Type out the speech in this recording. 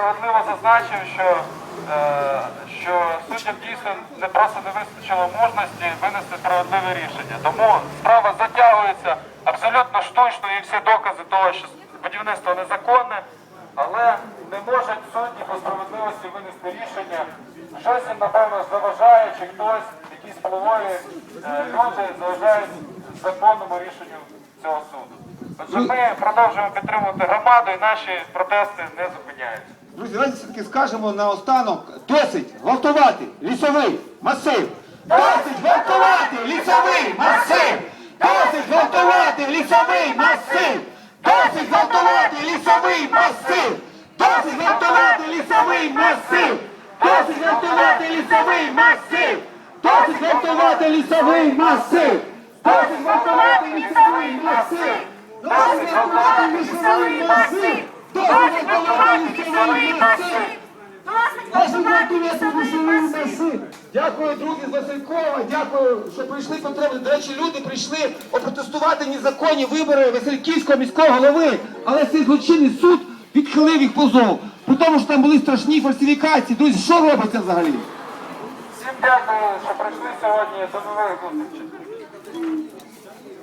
справедливо зазначив, що, е, що суддям дійсно не просто не вистачило мужності винести справедливе рішення. Тому справа затягується абсолютно штучно і всі докази того, що будівництво незаконне, але не можуть судді по справедливості винести рішення. Щось їм, напевно, заважає, чи хтось, якісь впливові е, люди заважають законному рішенню цього суду. Отже, ми продовжуємо підтримувати громаду і наші протести не зупиняються. Друзі, давайте все-таки скажемо наостанок. Досить гвалтувати лісовий масив. Досить гвалтувати лісовий масив. Досить гвалтувати лісовий масив. Досить гвалтувати лісовий масив. Досить гвалтувати лісовий масив. Досить гвалтувати лісовий масив. Досить гвалтувати лісовий масив. Дякую, друзі Василькова. Дякую, що прийшли потрібно. До речі, люди прийшли опротестувати незаконні вибори Васильківського міського голови. Але цей злочинний суд відхилив їх позов. При тому, що там були страшні фальсифікації. Друзі, що робиться взагалі? Всім дякую, що прийшли сьогодні. До нових зустрічей.